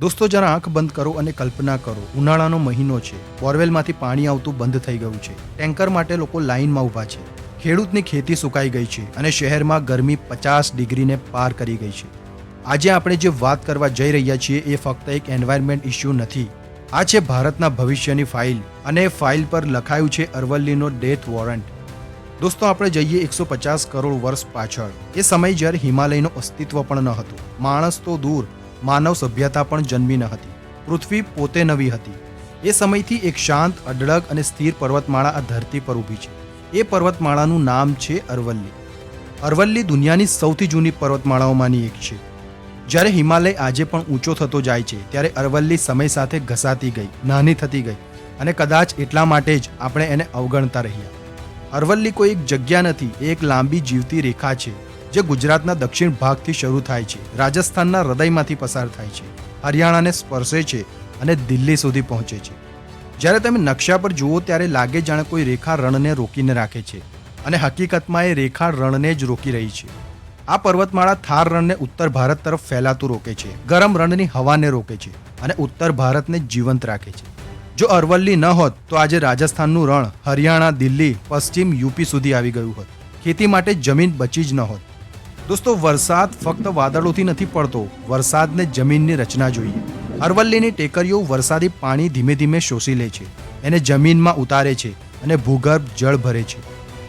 દોસ્તો, જરા આંખ બંધ કરો અને કલ્પના કરો. ઉનાળાનો મહિનો છે. બોરવેલમાંથી પાણી આવતું બંધ થઈ ગયું છે. ટેન્કર માટે લોકો લાઇનમાં ઊભા છે. ખેડૂતની ખેતી સુકાઈ ગઈ છે અને શહેરમાં ગરમી પચાસ ડિગ્રીને પાર કરી ગઈ છે. આજે આપણે જે વાત કરવા જઈ રહ્યા છીએ એ ફક્ત એક એન્વાયરમેન્ટ ઇસ્યુ નથી. આ છે ભારતના ભવિષ્યની ફાઇલ અને ફાઇલ પર લખાયું છે અરવલ્લીનો ડેથ વોરંટ દોસ્તો, આપણે જઈએ એકસો પચાસ કરોડ વર્ષ પાછળ. એ સમય જ્યારે હિમાલયનું અસ્તિત્વ પણ ન હતું. માણસ તો દૂર. માનવ સભ્યતા પણ જન્મી ન હતી. પૃથ્વી પોતે નવી હતી. એ સમયથી એક શાંત અઢળક અને સ્થિર પર્વતમાળા આ ધરતી પર ઊભી છે. એ પર્વતમાળાનું નામ છે અરવલ્લી. અરવલ્લી દુનિયાની સૌથી જૂની પર્વતમાળાઓમાંની એક છે. જ્યારે હિમાલય આજે પણ ઊંચો થતો જાય છે, ત્યારે અરવલ્લી સમય સાથે ઘસાતી ગઈ, નાની થતી ગઈ અને કદાચ એટલા માટે જ આપણે એને અવગણતા રહ્યા. અરવલ્લી કોઈ એક જગ્યા નથી, એ એક લાંબી જીવતી રેખા છે. જે ગુજરાતના દક્ષિણ ભાગથી શરૂ થાય છે, રાજસ્થાનના હૃદયમાંથી પસાર થાય છે, હરિયાણાને સ્પર્શે છે અને દિલ્હી સુધી પહોંચે છે. જ્યારે તમે નકશા પર જુઓ ત્યારે લાગે જાણે કોઈ રેખા રણને રોકીને રાખે છે અને હકીકતમાં એ રેખા રણને જ રોકી રહી છે. આ પર્વતમાળા થાર રણને ઉત્તર ભારત તરફ ફેલાતું રોકે છે, ગરમ રણની હવાને રોકે છે અને ઉત્તર ભારતને જીવંત રાખે છે. જો અરવલ્લી ન હોત તો આજે રાજસ્થાનનું રણ હરિયાણા, દિલ્હી, પશ્ચિમ યુપી સુધી આવી ગયું હોત. ખેતી માટે જમીન બચી જ ન હોત. દોસ્તો, વરસાદ ફક્ત વાદળોથી નથી પડતો. વરસાદને જમીનની રચના જોઈએ. અરવલ્લીની ટેકરીઓ વરસાદી પાણી ધીમે ધીમે શોષી લે છે એને જમીનમાં ઉતારે છે અને ભૂગર્ભ જળ ભરે છે.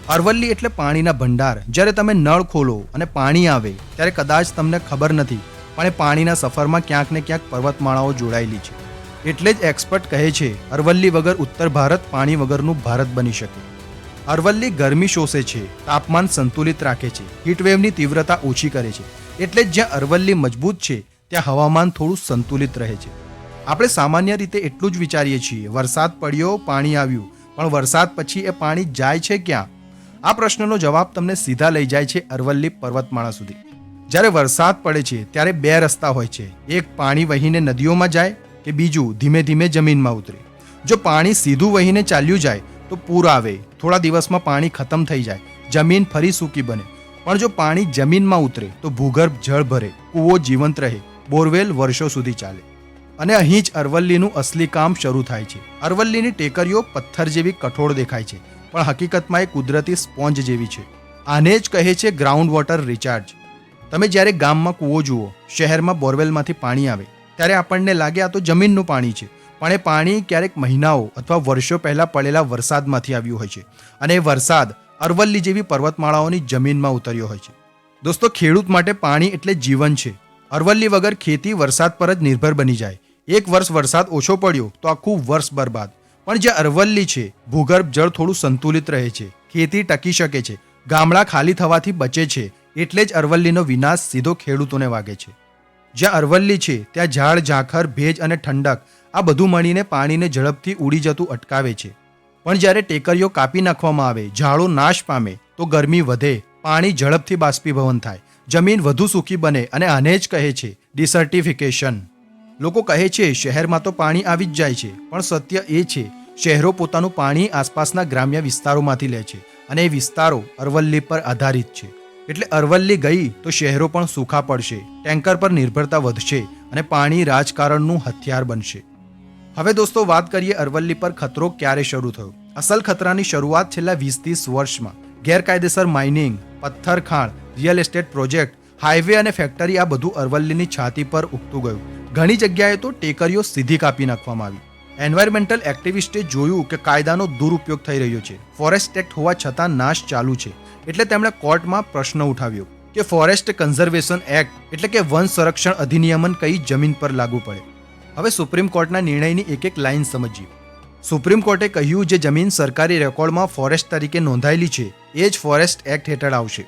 અરવલ્લી એટલે પાણીના ભંડાર. જ્યારે તમે નળ ખોલો અને પાણી આવે, ત્યારે કદાચ તમને ખબર નથી, પણ એ પાણીના સફરમાં ક્યાંક ને ક્યાંક પર્વતમાળાઓ જોડાયેલી છે. એટલે જ એક્સપર્ટ કહે છે, અરવલ્લી વગર ઉત્તર ભારત પાણી વગરનું ભારત બની શકે. અરવલ્લી ગરમી શોષે છે, તાપમાન સંતુલિત રાખે છે હીટવેવની તીવ્રતા ઓછી કરે છે. એટલે જ જ્યાં અરવલ્લી મજબૂત છે, ત્યાં હવામાન થોડું સંતુલિત રહે છે. આપણે સામાન્ય રીતે એટલું જ વિચારીએ છીએ, વરસાદ પડ્યો, પાણી આવ્યું, પણ વરસાદ પછી એ પાણી જાય છે ક્યાં? આ પ્રશ્નનો જવાબ તમને સીધા લઈ જાય છે અરવલ્લી પર્વતમાળા સુધી. જ્યારે વરસાદ પડે છે, ત્યારે બે રસ્તા હોય છે, એક પાણી વહીને નદીઓમાં જાય કે બીજું ધીમે ધીમે જમીનમાં ઉતરે. જો પાણી સીધું વહીને ચાલ્યું જાય તો પૂર આવે. થોડા દિવસમાં પાણી ખતમ થઈ જાય. જમીન ફરી સૂકી બને. પણ જો પાણી જમીનમાં ઉતરે, તો ભૂગર્ભ જળ ભરે, કૂવો જીવંત રહે. બોરવેલ વર્ષો સુધી ચાલે. અને અહીં જ અરવલ્લીનું અસલી કામ શરૂ થાય છે. અરવલ્લીની ટેકરીઓ પથ્થર જેવી કઠોળ દેખાય છે, પણ હકીકતમાં એ કુદરતી સ્પોન્જ જેવી છે. આને જ કહે છે ગ્રાઉન્ડ વોટર રિચાર્જ તમે જ્યારે ગામમાં કૂવો જુઓ, શહેરમાં બોરવેલમાંથી પાણી આવે, ત્યારે આપણને લાગે આ તો જમીનનું પાણી છે. પણ એ પાણી ક્યારેક મહિનાઓ અથવા વર્ષો પહેલાં પડેલા વરસાદમાંથી આવ્યું હોય છે. અને એ વરસાદ અરવલ્લી જેવી પર્વતમાળાઓની જમીનમાં ઉતર્યો હોય છે. દોસ્તો, ખેડૂત માટે પાણી એટલે જીવન છે. અરવલ્લી વગર ખેતી વરસાદ પર જ નિર્ભર બની જાય. એક વર્ષ વરસાદ ઓછો પડ્યો તો આખું વર્ષ બરબાદ. પણ જે અરવલ્લી છે, ભૂગર્ભ જળ થોડું સંતુલિત રહે છે. ખેતી ટકી શકે છે. ગામડા ખાલી થવાથી બચે છે. એટલે જ અરવલ્લીનો વિનાશ સીધો ખેડૂતોને વાગે છે. જ્યાં અરવલ્લી છે, ત્યાં ઝાડ, ઝાખર, ભેજ અને ઠંડક આ બધું મળીને પાણીને ઝડપથી ઉડી જતું અટકાવે છે. પણ જ્યારે ટેકરીઓ કાપી નાખવામાં આવે, ઝાડો નાશ પામે, તો ગરમી વધે, પાણી ઝડપથી બાષ્પીભવન થાય, જમીન વધુ સૂકી બને અને આને જ કહે છે ડિસર્ટિફિકેશન. લોકો કહે છે, શહેરમાં તો પાણી આવી જ જાય છે, પણ સત્ય એ છે, શહેરો પોતાનું પાણી આસપાસના ગ્રામ્ય વિસ્તારોમાંથી લે છે અને એ વિસ્તારો અરવલ્લી પર આધારિત છે. એટલે અરવલ્લી ગઈ તો શહેરો પણ સૂખા પડશે, ટેન્કર પર નિર્ભરતા વધશે અને પાણી રાજકારણનું હથિયાર બનશે. હવે દોસ્તો, વાત કરીએ અરવલ્લી પર ખતરો ક્યારે શરૂ થયો? અસલ ખતરાની શરૂઆત છેલ્લા વીસ ત્રીસ વર્ષમાં. ગેરકાયદેસર માઇનિંગ પથ્થરખાણ રિયલ એસ્ટેટ પ્રોજેક્ટ હાઈવે અને ફેક્ટરી આ બધું અરવલ્લીની છાતી પર ઉગતું ગયું. ઘણી જગ્યાએ તો ટેકરીઓ સીધી કાપી નાખવામાં આવી. એન્વાયરમેન્ટલ એક્ટિવિસ્ટે જોયું કે કાયદાનો દુરુપયોગ થઈ રહ્યો છે. ફોરેસ્ટ એક્ટ હોવા છતાં નાશ ચાલુ છે. એટલે તેમણે કોર્ટમાં પ્રશ્ન ઉઠાવ્યો કે ફોરેસ્ટ કન્ઝર્વેશન એક્ટ એટલે કે વન સંરક્ષણ અધિનિયમન કઈ જમીન પર લાગુ પડે? હવે સુપ્રીમ કોર્ટના નિર્ણયની એક એક લાઇન સમજીએ. સુપ્રીમ કોર્ટે કહ્યું જે જમીન સરકારી રેકોર્ડમાં ફોરેસ્ટ તરીકે નોંધાયેલી છે, એ જ ફોરેસ્ટ એક્ટ હેઠળ આવશે.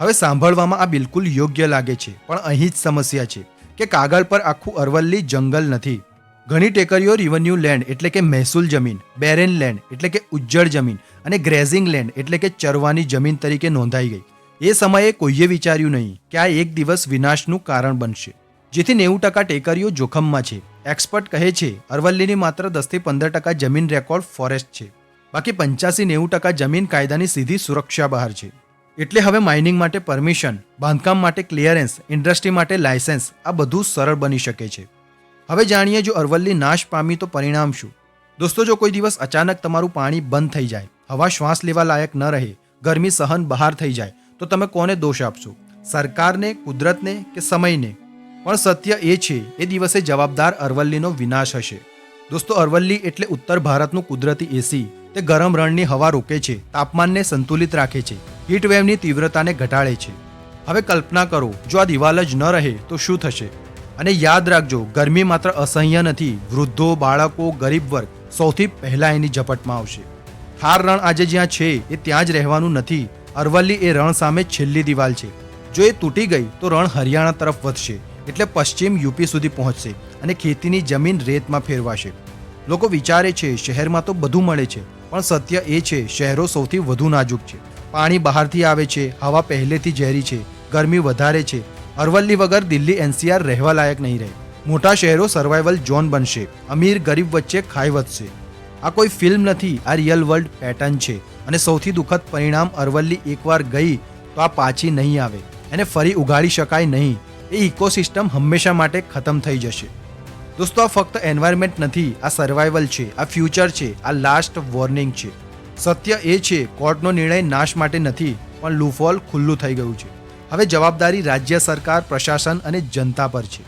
હવે સાંભળવામાં આ બિલકુલ યોગ્ય લાગે છે, પણ અહીં જ સમસ્યા છે કે કાગળ પર આખું અરવલ્લી જંગલ નથી. ઘણી ટેકરીઓ રિવન્યુ લેન્ડ એટલે કે મહેસૂલ જમીન બેરેન લેન્ડ એટલે કે ઉજ્જડ જમીન અને ગ્રેઝિંગ લેન્ડ એટલે કે ચરવાની જમીન તરીકે નોંધાઈ ગઈ. એ સમયે કોઈએ વિચાર્યું નહીં કે આ એક દિવસ વિનાશનું કારણ બનશે. જેથી નેવું ટકા ટેકરીઓ જોખમમાં છે. એક્સપર્ટ કહે છે, અરવલ્લીની માત્ર દસથી પંદર ટકા જમીન રેકોર્ડ ફોરેસ્ટ છે. બાકી પંચ્યાસી નેવું ટકા જમીન કાયદાની સીધી સુરક્ષા બહાર છે. એટલે હવે માઇનિંગ માટે પરમિશન, બાંધકામ માટે ક્લિયરન્સ, ઇન્ડસ્ટ્રી માટે લાયસન્સ આ બધું સરળ બની શકે છે. હવે જાણીએ જો અરવલ્લી નાશ પામી તો પરિણામ શું? દોસ્તો, જો કોઈ દિવસ અચાનક તમારું પાણી બંધ થઈ જાય, હવા શ્વાસ લેવા લાયક ન રહે, ગરમી સહન બહાર થઈ જાય, તો તમે કોને દોષ આપશો? સરકારને, કુદરતને કે સમયને? પણ સત્ય એ છે, એ દિવસે જવાબદાર અરવલ્લીનો વિનાશ હશે. દોસ્તો, અરવલ્લી એટલે ઉત્તર ભારતનું કુદરતી એસી તે ગરમ રણની હવા રોકે છે, તાપમાનને સંતુલિત રાખે છે હીટ વેવની તીવ્રતાને ઘટાડે છે. હવે કલ્પના કરો, જો આ દિવાલ જ ન રહે, તો શું થશે? અને યાદ રાખજો, ગરમી માત્ર અસહ્ય નથી, વૃદ્ધો, બાળકો, ગરીબ વર્ગ સૌથી પહેલા એની ઝપટમાં આવશે. થાર રણ આજે જ્યાં છે, એ ત્યાં જ રહેવાનું નથી. અરવલ્લી એ રણ સામે છેલ્લી દિવાલ છે. જો એ તૂટી ગઈ, તો રણ હરિયાણા તરફ વધશે. એટલે પશ્ચિમ યુપી સુધી પહોંચશે અને ખેતીની જમીન રેતમાં ફેરવાશે. લોકો વિચારે છે, શહેરમાં તો બધું મળે છે, પણ સત્ય એ છે, શહેરો સૌથી વધુ નાજુક છે. પાણી બહારથી આવે છે, હવા પહેલેથી ઝેરી છે, ગરમી વધારે છે. અરવલ્લી વગર દિલ્હી એનસીઆર રહેવા લાયક નહીં રહે. મોટા શહેરો સર્વાઈવલ ઝોન બનશે, અમીર ગરીબ વચ્ચે ખાઈ વધશે. આ કોઈ ફિલ્મ નથી, આ રિયલ વર્લ્ડ પેટર્ન છે. અને સૌથી દુઃખદ પરિણામ અરવલ્લી એકવાર ગઈ તો આ પાછી નહીં આવે. એને ફરી ઉગાડી શકાય નહીં. એ ઇકોસિસ્ટમ હંમેશા માટે ખતમ થઈ જશે. દોસ્તો, આ ફક્ત એન્વાયરમેન્ટ નથી, આ સર્વાઈવલ છે, આ ફ્યુચર છે, આ લાસ્ટ વોર્નિંગ છે. સત્ય એ છે, કોર્ટનો નિર્ણય નાશ માટે નથી, પણ લૂફોલ ખુલ્લું થઈ ગયું છે. હવે જવાબદારી રાજ્ય સરકાર, પ્રશાસન અને જનતા પર છે.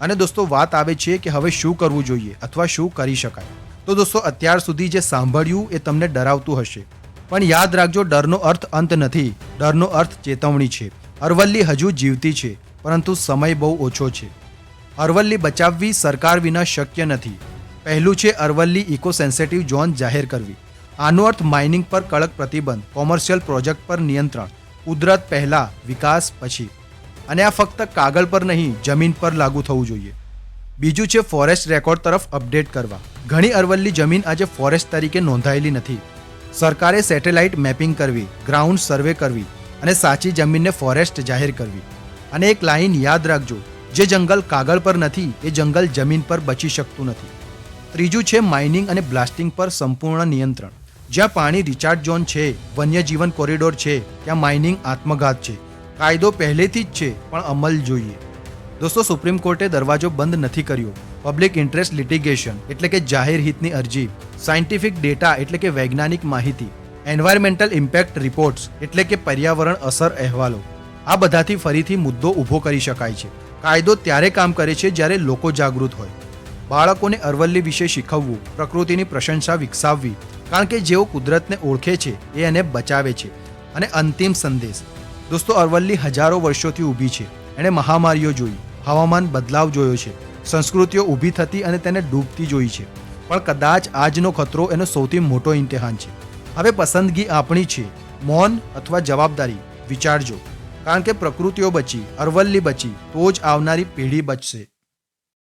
અને દોસ્તો, વાત આવે છે કે હવે શું કરવું જોઈએ અથવા શું કરી શકાય. તો દોસ્તો, અત્યાર સુધી જે સાંભળ્યું એ તમને ડરાવતું હશે. પણ યાદ રાખજો, ડરનો અર્થ અંત નથી, ડરનો અર્થ ચેતવણી છે. અરવલ્લી હજુ જીવતી છે. પરંતુ સમય બહુ ઓછો છે. અરવલ્લી બચાવવી સરકાર વિના શક્ય નથી. પહેલું છે અરવલ્લી ઇકો સેન્સિટિવ ઝોન જાહેર કરવી. આનો અર્થ માઇનિંગ પર કડક પ્રતિબંધ, કોમર્શિયલ પ્રોજેક્ટ પર નિયંત્રણ કુદરત પહેલાં, વિકાસ પછી. અને આ ફક્ત કાગળ પર નહીં, જમીન પર લાગુ થવું જોઈએ. બીજું છે ફોરેસ્ટ રેકોર્ડ તરફ અપડેટ કરવા. ઘણી અરવલ્લી જમીન આજે ફોરેસ્ટ તરીકે નોંધાયેલી નથી. સરકારે સેટેલાઇટ મેપિંગ કરવી, ગ્રાઉન્ડ સર્વે કરવી અને સાચી જમીનને ફોરેસ્ટ જાહેર કરવી. અને એક લાઈન યાદ રાખજો, જે જંગલ કાગળ પર નથી, એ જંગલ જમીન પર બચી શકતું નથી. ત્રીજું છે માઇનિંગ અને બ્લાસ્ટિંગ પર સંપૂર્ણ નિયંત્રણ. જ્યાં પાણી રિચાર્જ ઝોન છે, વન્યજીવન કોરિડોર છે, ત્યાં માઇનિંગ આત્મઘાત છે. કાયદો પહેલેથી જ છે, પણ અમલ જોઈએ. દોસ્તો, સુપ્રીમ કોર્ટે દરવાજો બંધ નથી કર્યો. પબ્લિક ઇન્ટરેસ્ટ લિટિગેશન એટલે કે જાહેર હિતની અરજી. સાયન્ટિફિક ડેટા એટલે કે વૈજ્ઞાનિક માહિતી. એન્વાયરમેન્ટલ ઇમ્પેક્ટ રિપોર્ટ્સ એટલે કે પર્યાવરણ અસર અહેવાલો. આ બધાથી ફરીથી મુદ્દો ઊભો કરી શકાય છે. કાયદો ત્યારે કામ કરે છે જ્યારે લોકો જાગૃત હોય. બાળકોને અરવલ્લી વિશે શીખવવું, પ્રકૃતિની પ્રશંસા વિકસાવવી, કારણ કે જેઓ કુદરતને ઓળખે છે એ એને બચાવે છે. અને અંતિમ સંદેશ. દોસ્તો, અરવલ્લી હજારો વર્ષોથી ઊભી છે. એણે મહામારીઓ જોઈ, હવામાન બદલાવ જોયો છે, સંસ્કૃતિઓ ઊભી થતી અને તેને ડૂબતી જોઈ છે. પણ કદાચ આજનો ખતરો એનો સૌથી મોટો ઇમ્તિહાન છે. હવે પસંદગી આપણી છે. મૌન અથવા જવાબદારી. વિચારજો. કારણ કે પ્રકૃતિઓ બચી અરવલ્લી બચી તો જ આવનારી પેઢી બચશે.